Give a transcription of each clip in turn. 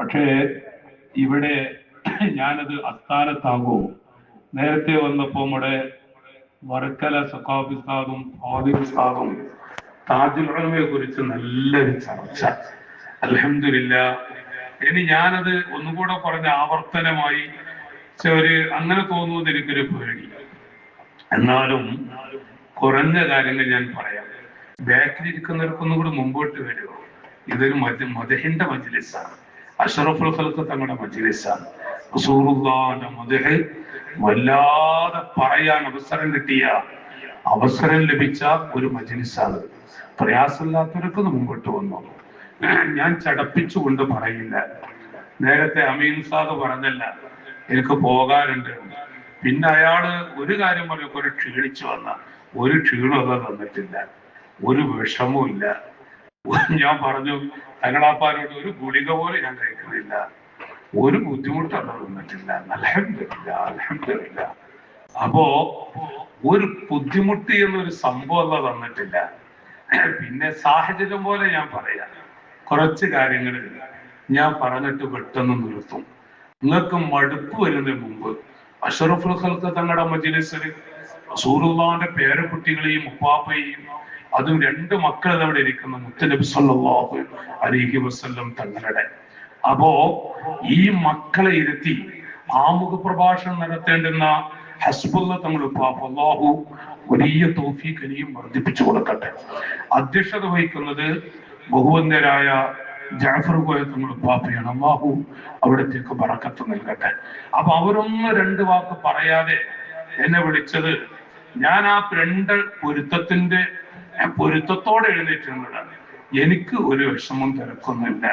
പക്ഷേ ഇവിടെ ഞാനത് അസ്ഥാനത്താകൂ. നേരത്തെ വന്നപ്പോ നമ്മുടെ വർക്കല സഖാഫി ഉസ്താദും ഉലമയെ കുറിച്ച് നല്ലൊരു ചർച്ച. അലഹമില്ല ഇനി ഞാനത് ഒന്നുകൂടെ പറഞ്ഞ ആവർത്തനമായി ഒരു അങ്ങനെ തോന്നുന്നത് എനിക്കൊരു പേടി. എന്നാലും കുറഞ്ഞ കാര്യങ്ങൾ ഞാൻ പറയാം. ബാക്കിലിരിക്കുന്നവർക്കൊന്നും കൂടി മുമ്പോട്ട് വരുമോ ഇതൊരു മത മദഹിന്റെ മജ്ലിസാണ്. അഷറഫുൽ ഖൽക്ക് തങ്ങളുടെ മജ്ലിസാണ്. വല്ലാതെ പറയാൻ അവസരം കിട്ടിയ അവസരം ലഭിച്ച ഒരു മജ്ലിസാണ്. പ്രയാസമില്ലാത്തവരൊക്കെ മുമ്പോട്ട് വന്നു. ഞാൻ ചടപ്പിച്ചുകൊണ്ട് പറയില്ല. നേരത്തെ അമീൻ സാദ് പറഞ്ഞല്ല എനിക്ക് പോകാനുണ്ട്. പിന്നെ അയാൾ ഒരു കാര്യം പറഞ്ഞു ഒരു ക്ഷീണിച്ചു വന്ന ഒരു ക്ഷീണമൊക്കെ തന്നിട്ടില്ല. ഒരു വിഷമവും ഇല്ല. ഞാൻ പറഞ്ഞു തങ്ങളാപ്പാരോട് ഒരു ഗുളിക പോലെ ഞാൻ കഴിക്കുന്നില്ല. ഒരു ബുദ്ധിമുട്ട് തന്നിട്ടില്ല. അലഹമില്ല അലഹമില്ല അപ്പോ ഒരു ബുദ്ധിമുട്ട് എന്നൊരു സംഭവം അല്ല തന്നിട്ടില്ല. പിന്നെ സാഹചര്യം പോലെ ഞാൻ പറയാം. കുറച്ച് കാര്യങ്ങൾ ഞാൻ പറഞ്ഞിട്ട് പെട്ടെന്ന് നിർത്തും. നിങ്ങൾക്ക് മടുപ്പ് വരുന്നതിന് മുമ്പ് അഷറഫുൽ തങ്ങളുടെ മജിലിസിൽ റസൂലുള്ളാഹിന്റെ പേരക്കുട്ടികളെയും ഉപ്പാപ്പയെയും അതും രണ്ട് മക്കൾ അവിടെ ഇരിക്കുന്ന മുത്തനബി സ്വല്ലല്ലാഹു അലൈഹി വസല്ലം തങ്ങളുടെ. അപ്പോ ഈ മക്കളെ ഇരുത്തി ആമുഖ പ്രഭാഷണം നടത്തേണ്ടുന്ന ഹസ്ബുള്ള തങ്ങൾ അള്ളാഹു വലിയ തോഫീഖനിയും വർദ്ധിപ്പിച്ചു കൊടുക്കട്ടെ. അധ്യക്ഷത വഹിക്കുന്നത് ബഹുവന്ധരായ ജാഫർ കോയ തങ്ങൾ പാപ്പയാണ് അള്ളാഹു അവിടത്തേക്ക് പറക്കത്ത് നൽകട്ടെ. അപ്പൊ അവരൊന്ന് രണ്ട് വാക്ക് പറയാതെ എന്നെ വിളിച്ചത് ഞാൻ ആ രണ്ട് പൊരുത്തത്തിന്റെ പൊരുത്തത്തോടെ എഴുന്നേറ്റുന്നതാണ് എനിക്ക് ഒരു വിഷമം തിരക്കൊന്നുമില്ല.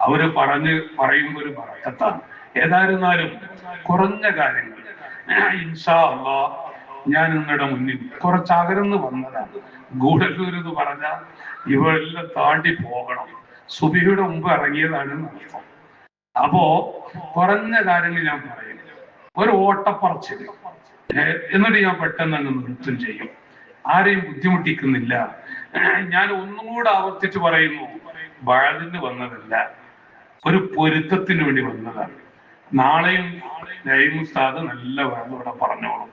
അവർ പറഞ്ഞ് പറയുമ്പോൾ ഒരു പറയത്താണ് ഏതായിരുന്നാലും കുറഞ്ഞ കാര്യങ്ങൾ. ഇൻഷാ അള്ളാ ഞാൻ നിങ്ങളുടെ മുന്നിൽ കുറച്ച് അകർന്ന് വന്നതാണ് ഗൂഢല്ലൂർ എന്ന് പറഞ്ഞ ഇവരെല്ലാം താണ്ടി പോകണം. സുബിയുടെ മുമ്പ് ഇറങ്ങിയതാണ് അർത്ഥം അപ്പോ കുറഞ്ഞ കാര്യങ്ങൾ ഞാൻ പറയും. ഒരു ഓട്ടപ്പറച്ചിൽ. എന്നിട്ട് ഞാൻ പെട്ടെന്ന് അങ്ങ് നൃത്തം ചെയ്യും. ആരെയും ബുദ്ധിമുട്ടിക്കുന്നില്ല. ഞാൻ ഒന്നും കൂടെ ആവർത്തിച്ച് പറയുന്നു വാഴതിന് വന്നതല്ല. ഒരു പൊരുത്തത്തിന് വേണ്ടി വന്നതാണ്. നാളെയും നൈമുസ്താദ് നല്ല വാഴ ഇവിടെ പറഞ്ഞോളും.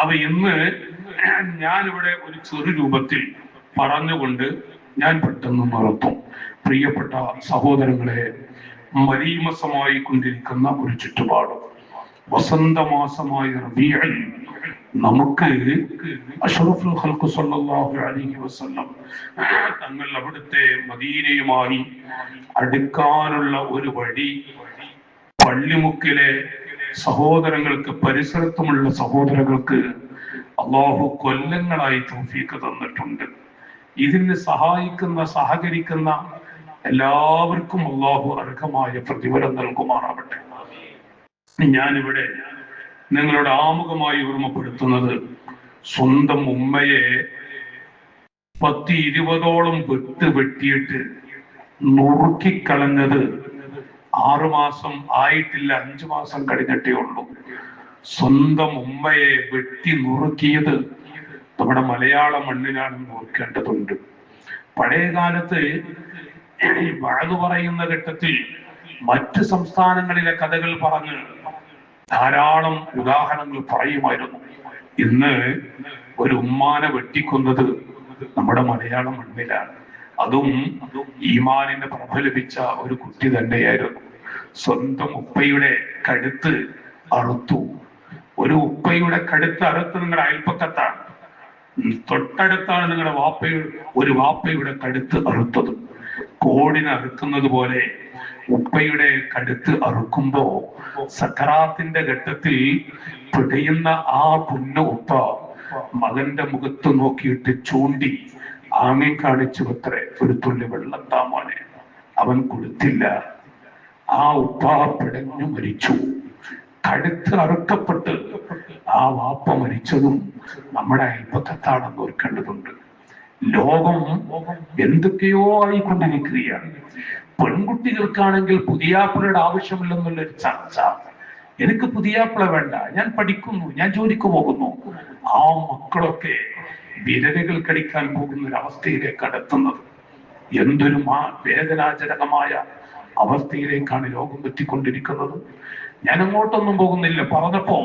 അപ്പൊ ഇന്ന് ഞാനിവിടെ ഒരു ചെറു രൂപത്തിൽ പറഞ്ഞുകൊണ്ട് ഞാൻ പെട്ടെന്ന് നിർത്തും. പ്രിയപ്പെട്ട സഹോദരങ്ങളെ മരീമസമായി കൊണ്ടിരിക്കുന്ന ഒരു ചുറ്റുപാട്. വസന്തമാസമായ റബീഅൽ നമുക്ക് അഷ്റഫുൽ ഖൽഖു സല്ലല്ലാഹു അലൈഹി വസല്ലം തങ്ങൾ അവിടുത്തെ മദീനയുമായി അടുക്കാനുള്ള ഒരു വഴി പള്ളിമുക്കിലെ സഹോദരങ്ങൾക്ക് പരിസരത്തുമുള്ള സഹോദരങ്ങൾക്ക് അള്ളാഹു കൊല്ലങ്ങളായി തോഫീക്ക് തന്നിട്ടുണ്ട്. ഇതിന് സഹായിക്കുന്ന സഹകരിക്കുന്ന എല്ലാവർക്കും അള്ളാഹു അർഹമായ പ്രതിഫലം നൽകുമാറാവട്ടെ. ഞാനിവിടെ നിങ്ങളുടെ ആമുഖമായി ഓർമ്മപ്പെടുത്തുന്നത് സ്വന്തം ഉമ്മയെ പത്തി ഇരുപതോളം വെട്ട് വെട്ടിയിട്ട് നുറുക്കിക്കളഞ്ഞത് ആറുമാസം ആയിട്ടില്ല അഞ്ചു മാസം കഴിഞ്ഞിട്ടേ ഉള്ളൂ. സ്വന്തം ഉമ്മയെ വെട്ടി നുറുക്കിയത് നമ്മുടെ മലയാള മണ്ണിലാണെന്ന് ഓർക്കേണ്ടതുണ്ട്. പഴയ കാലത്ത് വഴതു പറയുന്ന ഘട്ടത്തിൽ മറ്റ് സംസ്ഥാനങ്ങളിലെ കഥകൾ പറഞ്ഞ് ധാരാളം ഉദാഹരണങ്ങൾ പറയുമായിരുന്നു. ഇന്ന് ഒരു ഉമ്മാനെ വെട്ടിക്കുന്നത് നമ്മുടെ മലയാള മണ്ണിലാണ്. അതും ഈമാനിന്റെ പ്രഭ ലഭിച്ച ഒരു കുട്ടി തന്നെയായിരുന്നു. സ്വന്തം ഉപ്പയുടെ കഴുത്ത് അറുത്തു. ഒരു ഉപ്പയുടെ കഴുത്ത് അറുത്ത് നിങ്ങളുടെ അയൽപ്പക്കത്താണ് തൊട്ടടുത്താണ് നിങ്ങളുടെ വാപ്പയുടെ ഒരു വാപ്പയുടെ കഴുത്ത് അറുത്തത്. കോടിനെ അറുക്കുന്നത് പോലെ ഉപ്പയുടെ കടുത്ത് അറുക്കുമ്പോ സക്കറാത്തിന്റെ ഘട്ടത്തിൽ പിടയുന്ന ആ പുന്ന ഉപ്പ മകന്റെ മുഖത്ത് നോക്കിയിട്ട് ചൂണ്ടി ആമി കാണിച്ചു അത്രേ ഒരു തുള്ളി വെള്ളം താമോനെ അവൻ കൊടുത്തില്ല. ആ ഉപ്പ പിടഞ്ഞു മരിച്ചു. കടുത്ത് അറുക്കപ്പെട്ട് ആ വാപ്പ മരിച്ചതും നമ്മുടെ അയൽപ്പക്കത്താണെന്ന് ഓർക്കേണ്ടതുണ്ട്. ലോകം എന്തൊക്കെയോ ആയിക്കൊണ്ടിരിക്കുകയാണ്. പെൺകുട്ടികൾക്കാണെങ്കിൽ പുതിയാപ്പിളയുടെ ആവശ്യമില്ലെന്നുള്ള ഒരു ചർച്ച. എനിക്ക് പുതിയാപ്പിള വേണ്ട. ഞാൻ പഠിക്കുന്നു ഞാൻ ജോലിക്ക് പോകുന്നു. ആ മക്കളൊക്കെ വിരലുകൾ കടിക്കാൻ പോകുന്ന ഒരു അവസ്ഥയിലേക്ക് കടത്തുന്നത് എന്തൊരു മാ വേദനാജനകമായ അവസ്ഥയിലേക്കാണ് ലോകം എത്തിക്കൊണ്ടിരിക്കുന്നത്. ഞാൻ അങ്ങോട്ടൊന്നും പോകുന്നില്ല. പറഞ്ഞപ്പോ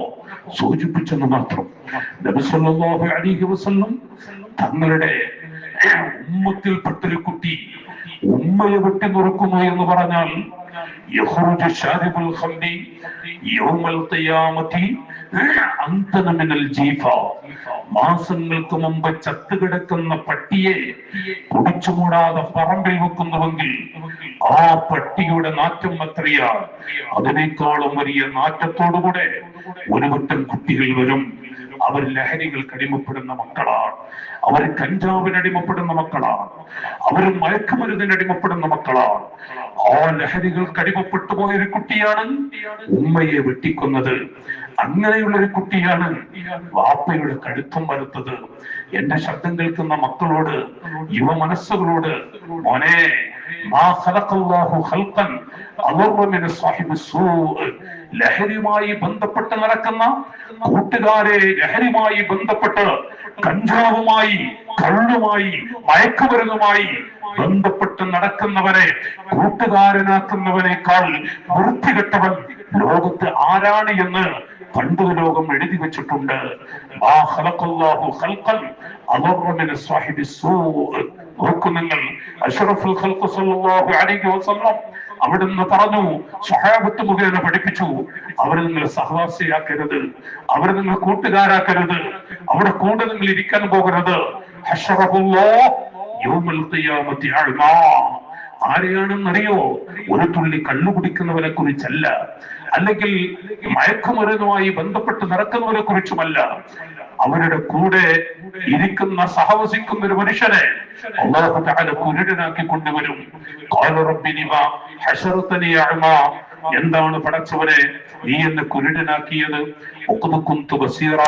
സൂചിപ്പിച്ചെന്ന് മാത്രം. നബി സല്ലല്ലാഹു അലൈഹി വസല്ലം തങ്ങളുടെ ഉമ്മത്തിൽപ്പെട്ടൊരു കുട്ടി ഉമ്മയെ വെട്ടി നുറുക്കുന്നു എന്ന് പറഞ്ഞാൽ മാസങ്ങൾക്ക് മുമ്പ് ചത്തുകിടക്കുന്ന പട്ടിയെ കുടിച്ചു കൂടാതെ പറമ്പിൽ വെക്കുന്നുവെങ്കിൽ ആ പട്ടിയുടെ നാറ്റം അത്രയാ അതിനേക്കാളും വലിയ നാറ്റത്തോടുകൂടെ ഒരു വട്ടം കുട്ടികൾ വരും. അവർ ലഹരികൾക്ക് അടിമപ്പെടുന്ന മക്കളാണ് അവർ കഞ്ചാവിന് അടിമപ്പെടുന്ന മക്കളാണ്. അവർ മയക്കുമരുന്നിന് അടിമപ്പെടുന്ന മക്കളാണ്. ആ ലഹരികൾക്ക് അടിമപ്പെട്ടു പോയ ഒരു കുട്ടിയാണ് ഉമ്മയെ വെട്ടിക്കുന്നത്. അങ്ങനെയുള്ള ഒരു കുട്ടിയാണ് വാപ്പയുടെ കടുപ്പം വരുത്തത് എന്റെ ശബ്ദം കേൾക്കുന്ന മക്കളോട് യുവ മനസ്സുകളോട് മോനെ ലഹരിയുമായി ബന്ധപ്പെട്ട് നടക്കുന്ന കൂട്ടുകാരെ ലഹരിയുമായി ബന്ധപ്പെട്ട് കഞ്ചാവുമായി കള്ളുമായി മയക്കുമരുന്നുമായി ബന്ധപ്പെട്ട് നടക്കുന്നവരെ കൂട്ടുകാരനാക്കുന്നവനേക്കാൾ വൃത്തികെട്ടവൻ ലോകത്ത് ആരാണ് എന്ന് പണ്ട് ലോകം എഴുതി വെച്ചിട്ടുണ്ട്. മാ ഖലഖല്ലാഹു ഖൽഖൻ അദർറ മിന സാഹിബി സൂഅ് നിങ്ങൾ സല്ലല്ലാഹു അലൈഹി വസല്ലം അവിടുന്ന് പറഞ്ഞു സഹാബത്ത് മുഖേന പഠിപ്പിച്ചു. അവരെ നിങ്ങൾ സഹവാസിയാക്കരുത് അവരെ നിങ്ങൾ കൂട്ടുകാരാക്കരുത് അവിടെ കൂടെ നിങ്ങൾ ഇരിക്കാൻ പോകരുത്. ആരെയാണെന്നറിയോ? ഒരു തുള്ളി കണ്ണു കുടിക്കുന്നവനെ കുറിച്ചല്ല. അല്ലെങ്കിൽ മയക്കുമരുന്നുമായി ബന്ധപ്പെട്ട് നടക്കുന്നവരെ കുറിച്ചുമല്ല അവരുടെ കൂടെ ഇരിക്കുന്ന സഹവസിക്കുന്ന ഒരു മനുഷ്യനെ തആല കുരുടനാക്കി കൊണ്ടുവരും ഖാല റബ്ബിനി മാ. എന്താണ് പടച്ചവനെ നീ എന്നെ കുരുടനാക്കിയത്? ബസീറ.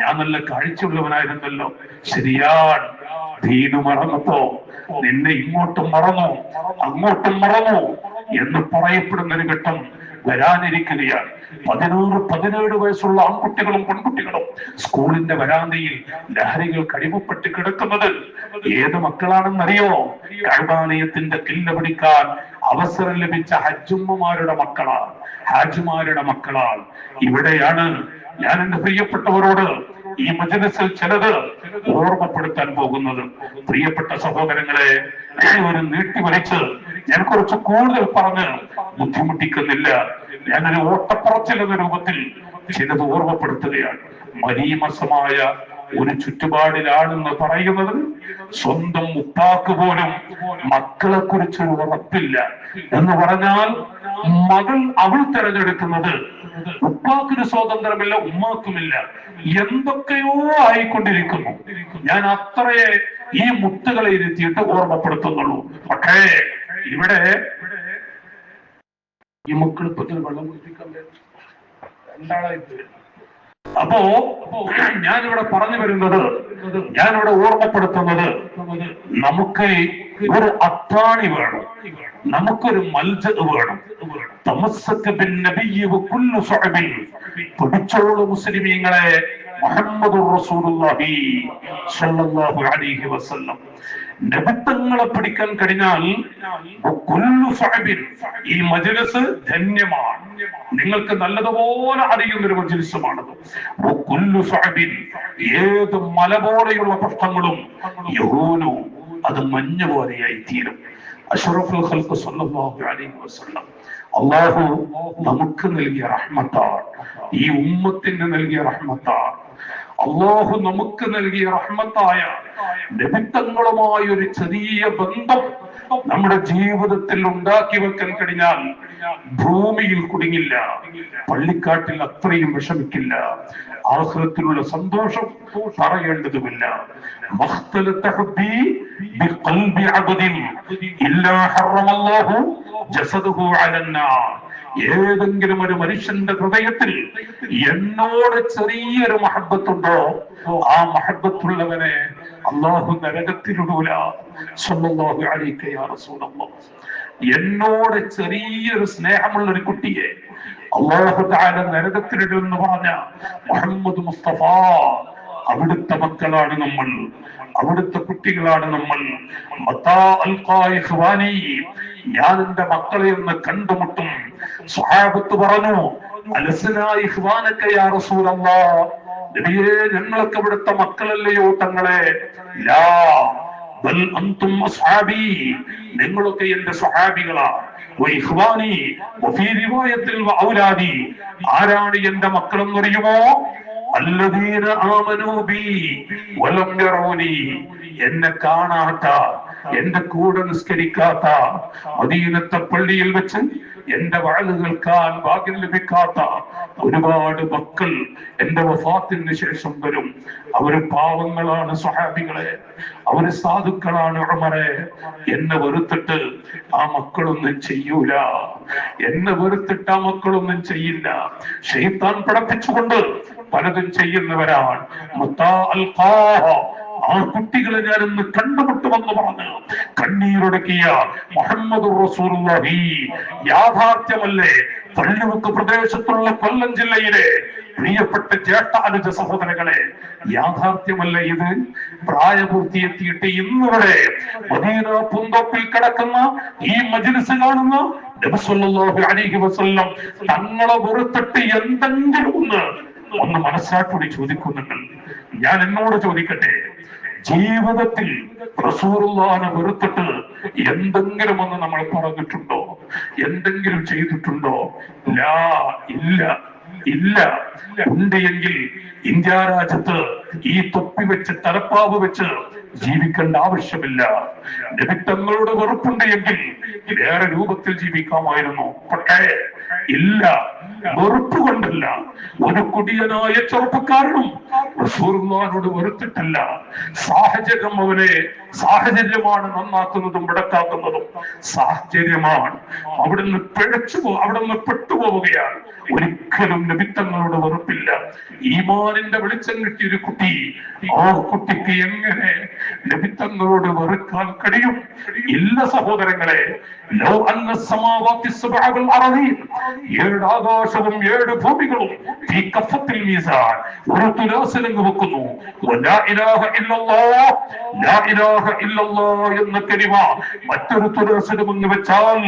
ഞാൻ നല്ല കാഴ്ചയുള്ളവനായിരുന്നല്ലോ. ശരിയാണ് ദീനു മറന്നപ്പോ നിന്നെ ഇങ്ങോട്ടും മറന്നു അങ്ങോട്ടും മറന്നു എന്ന് പറയപ്പെടുന്ന ഒരു ഘട്ടം വരാനിരിക്കുകയാണ്. പതിനാറ് പതിനേഴ് വയസ്സുള്ള ആൺകുട്ടികളും പെൺകുട്ടികളും സ്കൂളിന്റെ വരാന്തയിൽ ലഹരികൾക്ക് അടിമപ്പെട്ട് കിടക്കുന്നത് ഏത് മക്കളാണെന്നറിയോ? കൈബാലയത്തിന്റെ കില്ല പിടിക്കാൻ അവസരം ലഭിച്ച ഹജ്ജുമ്മമാരുടെ മക്കളാണ്. ഹാജുമാരുടെ മക്കളാണ്. ഇവിടെയാണ് ഞാൻ എന്റെ പ്രിയപ്പെട്ടവരോട് ഈ മജനസിൽ ചിലത് ഓർമ്മപ്പെടുത്താൻ പോകുന്നത്. പ്രിയപ്പെട്ട സഹോദരങ്ങളെ ഒരു നീട്ടി വലിച്ച് ഞാൻ കുറച്ച് കൂടുതൽ പറഞ്ഞ് ബുദ്ധിമുട്ടിക്കുന്നില്ല. ഞാനൊരു ഓട്ടപ്പുറച്ചിൽ എന്ന രൂപത്തിൽ ചിലത് ഓർമ്മപ്പെടുത്തുകയാണ്. മരീമസമായ ഒരു ചുറ്റുപാടിലാണെന്ന് പറയുന്നത് സ്വന്തം ഉപ്പാക്ക് പോലും മക്കളെ കുറിച്ചൊരു ഉറപ്പില്ല. എന്ന് പറഞ്ഞാൽ മകൾ അവൾ തിരഞ്ഞെടുക്കുന്നത് ഉപ്പാക്കൊരു സ്വാതന്ത്ര്യമില്ല ഉമ്മാക്കുമില്ല. എന്തൊക്കെയോ ആയിക്കൊണ്ടിരിക്കുന്നു. ഞാൻ അത്രയെ ഈ മുത്തുകളെ ഇരുത്തിയിട്ട് ഓർമ്മപ്പെടുത്തുന്നുള്ളൂ. പക്ഷേ ഇവിടെ ഈ ഇതിന് വെള്ളം കുടിപ്പിക്കാൻ രണ്ടാളായിട്ട് അപ്പോ ഞാനിവിടെ പറഞ്ഞു വരുന്നത് ഞാനിവിടെ ഓർമ്മപ്പെടുത്തുന്നത് നമുക്ക് ഒരു അത്താണി വേണം. നമുക്കൊരു മൽജത് വേണം. പിടിച്ചോളൂ മുസ്ലിമീങ്ങളെ മുഹമ്മദ് റസൂലുള്ളാഹി സ്വല്ലല്ലാഹു അലൈഹി വസല്ലം. നബിത്തങ്ങളെ പിടിക്കാൻ കഴിഞ്ഞാൽ ഈ മജലസ് ധന്യമാണ്. നിങ്ങൾക്ക് നല്ലതുപോലെ അറിയുന്ന ഒരു മജ്ലിസുമാണത് ഏത് മല പോലെയുള്ള പ്രശ്നങ്ങളും യഹൂനു അത് മഞ്ഞ പോലെയായി തീരും അഷറഫുൽ ഖൽഖ് സല്ലല്ലാഹു അലൈഹി വസല്ലം. അള്ളാഹു നമുക്ക് നൽകിയ റഹ്മത്താണ് ഈ ഉമ്മത്തിന് നൽകിയ റഹ്മത്താണ് അള്ളാഹു നമുക്ക് നൽകിയ റഹ്മത്തായ നിമിത്തങ്ങളുമായ ഒരു ചെറിയ ബന്ധം നമ്മുടെ ജീവിതത്തിൽ ഉണ്ടാക്കി വെക്കാൻ കഴിഞ്ഞാൽ ഭൂമിയിൽ കുടുങ്ങില്ല. പള്ളിക്കാട്ടിൽ അത്രയും വിഷമിക്കില്ല. ആഹ്ലത്തിലുള്ള സന്തോഷം പറയേണ്ടതുമില്ല. ഇല്ലാ ഹറമല്ലാഹു ജസദഹു അലന്നാർ. ഏതെങ്കിലും ഒരു മനുഷ്യന്റെ ഹൃദയത്തിൽ എന്നോട് ചെറിയൊരു മഹബത്തുണ്ടോ? ആ മഹബത്തുള്ളവനെ അള്ളാഹു നരകത്തിലിടൂല. സ്വന്തം എന്നോട് ചെറിയൊരു സ്നേഹമുള്ള ഒരു കുട്ടിയെ അള്ളാഹു താല നരകത്തിലിടുമെന്ന് പറഞ്ഞ മുഹമ്മദ് മുസ്തഫ അവിടുത്തെ മക്കളാണ് നമ്മൾ അവിടുത്തെ കുട്ടികളാണ് നമ്മൾ. ഞാൻ എന്റെ മക്കളെ ഒന്ന് കണ്ടുമുട്ടും. സ്വഹാബത്ത് പറഞ്ഞു നബിയേ ഞങ്ങളൊക്കെ ഇവിടുത്തെ മക്കളല്ലയോ തങ്ങളെ? നിങ്ങളൊക്കെ എന്റെ സ്വഹാബികളാണ് ആരാണ് എന്റെ മക്കളെന്നറിയുമോ? അല്ലദീന ആമനൂ ബി വലം എന്നെ കാണാത്ത എന്റെ കൂടെ നിസ്കരിക്കാത്ത അധീനത്തെ പള്ളിയിൽ വെച്ച് എന്റെ വാഴ് ഭാഗ്യം ലഭിക്കാത്ത ഒരുപാട് മക്കൾ എന്റെ വഫാത്തിന് ശേഷം വരും. അവർ പാവങ്ങളാണ് സ്വഹാബികളെ. അവർ സാധുക്കളാണ് ഉടമറെ എന്നെ വെറുത്തിട്ട് ആ മക്കളൊന്നും ചെയ്യൂല. എന്നെ വെറുത്തിട്ട് ആ മക്കളൊന്നും ചെയ്യില്ല. ഷെയ്ത്താൻ പഠിപ്പിച്ചുകൊണ്ട് പലതും ചെയ്യുന്നവരാണ്. ആ കുട്ടികളെ ഞാൻ ഇന്ന് കണ്ടുമുട്ടുമെന്ന് പറഞ്ഞ്. കണ്ണീരൊടുക്കിയ മുഹമ്മദ് യാഥാർത്ഥ്യമല്ലേ? പള്ളിമുക്ക് പ്രദേശത്തുള്ള കൊല്ലം ജില്ലയിലെ പ്രിയപ്പെട്ട അനുജ സഹോദരങ്ങളെ യാഥാർത്ഥ്യമല്ല ഇത്? പ്രായപൂർത്തിയെത്തിയിട്ട് ഇന്നിവിടെ മദീന പൂന്തോപ്പിൽ കിടക്കുന്ന ഈ മജിലിസ് കാണുന്ന നബി സല്ലല്ലാഹു അലൈഹി വസല്ലം തങ്ങളെ വെറുത്തിട്ട് എന്തെങ്കിലും ഒന്ന് ഒന്ന് മനസ്സാക്കൂടി ചോദിക്കുന്നുണ്ട്. ഞാൻ എന്നോട് ചോദിക്കട്ടെ? ജീവിതത്തിൽ റസൂറുള്ളാനെ വെറുത്തിട്ട് എന്തെങ്കിലും ഒന്ന് നമ്മൾ പറഞ്ഞിട്ടുണ്ടോ? എന്തെങ്കിലും ചെയ്തിട്ടുണ്ടോ? ലാ ഇല്ല ഇല്ല. ഉണ്ട് എങ്കിൽ ഇന്ത്യ രാജ്യത്ത് ഈ തൊപ്പി വെച്ച് തലപ്പാവ് വെച്ച് ജീവിക്കേണ്ട ആവശ്യമില്ല. നിമിത്തങ്ങളുടെ വെറുപ്പുണ്ട് എങ്കിൽ വേറെ രൂപത്തിൽ ജീവിക്കാമായിരുന്നു. പക്ഷേ ഇല്ല. വെറുപ്പ് കൊണ്ടല്ല. ഒരു കുടിയനായ ചെറുപ്പക്കാരനും റസൂലുള്ളാഹിനോട് വെറുത്തിട്ടല്ല സാഹചര്യം അവനെ സാഹചര്യമാണ് നന്നാക്കുന്നതും വിടക്കാക്കുന്നതും സാഹചര്യമാണ് അവിടുന്ന് പിഴച്ചു പോ അവിടുന്ന് പെട്ടുപോവുകയാണ്. ഒരിക്കലും നിമിത്തങ്ങളോട് വെറുപ്പില്ല. ഈമാനിന്റെ വെളിച്ചം കിട്ടിയ ഒരു കുട്ടി ആ കുട്ടിക്ക് എങ്ങനെ നിമിത്തങ്ങളോട് വെറുക്കാൻ കഴിയും? ഇല്ല സഹോദരങ്ങളെ ഏഴ് ആകാശവും ഏഴ് ഭൂമികളും ഈ കഫത്തിൽ മീസാൻ. ഒരു തുലാസിലങ്ങ് വെക്കുന്നു. ഇല്ലല്ലാഹ് ഇലാഹ ഇല്ലല്ലാഹ് എന്ന കരിമ മറ്റൊരു അങ്ങ് വെച്ചാൽ